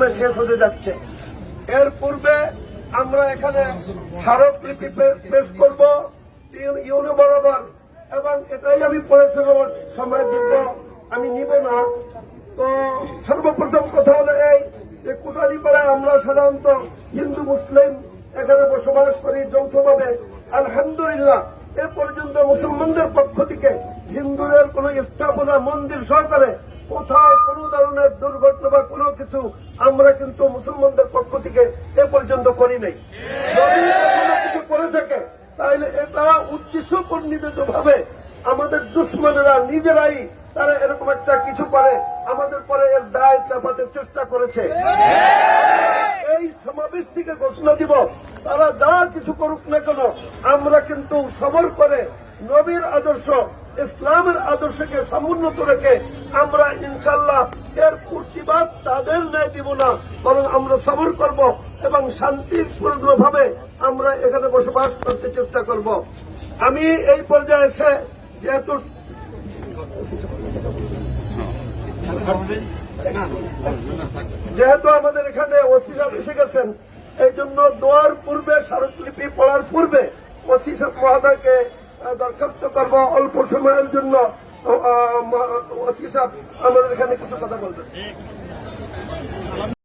শেষ হতে যাচ্ছে। এর পূর্বে আমরা এখানে স্মারকলিপি পেশ করব, ইউ- ইউনো বরাবর এবং এটাই আমি পরে সময় দিব। আমি নিব না। তো সর্বপ্রথম কথা হলো এই যে কোটালীপাড়ায় আমরা সাধারণত হিন্দু, মুসলিম এখানে বসবাস করি যৌথভাবে। আলহামদুলিল্লাহ, এ পর্যন্ত মুসলমানদের পক্ষ থেকে হিন্দুদের কোন স্থাপনা, মন্দির সহকারে কোথাও কোন ধরনের দুর্ঘটনা বা কোনো কিছু আমরা কিন্তু মুসলমানদের পক্ষ থেকে এ পর্যন্ত করি নাই। করে থাকে, তাহলে এটা উদ্দেশ্য প্রণীত ভাবে আমাদের দুশ্মনেরা নিজেরাই তারা এরকম একটা কিছু করে, আমাদের পরে এর দায় চাপাতে চেষ্টা করেছে। এই সমাবেশ থেকে ঘোষণা দিব, তারা যা কিছু করুক না কেন, আমরা কিন্তু সবর করে নবীর আদর্শ ইসলামের আদর্শকে সমুন্নত রেখে আমরা ইনশাল্লাহ এর প্রতিবাদ তাদের ন্যায় দিব না বরং আমরা সবর করব এবং শান্তিপূর্ণভাবে আমরা এখানে বসবাস করতে চেষ্টা করব। আমি এই পর্যায়ে এসে যেহেতু যেহেতু আমাদের এখানে ওসি সাহেব এসে গেছেন এই জন্য দোয়ার পূর্বে স্মারকলিপি পড়ার পূর্বে ওসি আহ, দরখাস্ত করব অল্প সময়ের জন্য। ওসি সাহেব আমাদের এখানে কিছু কথা বলবেন।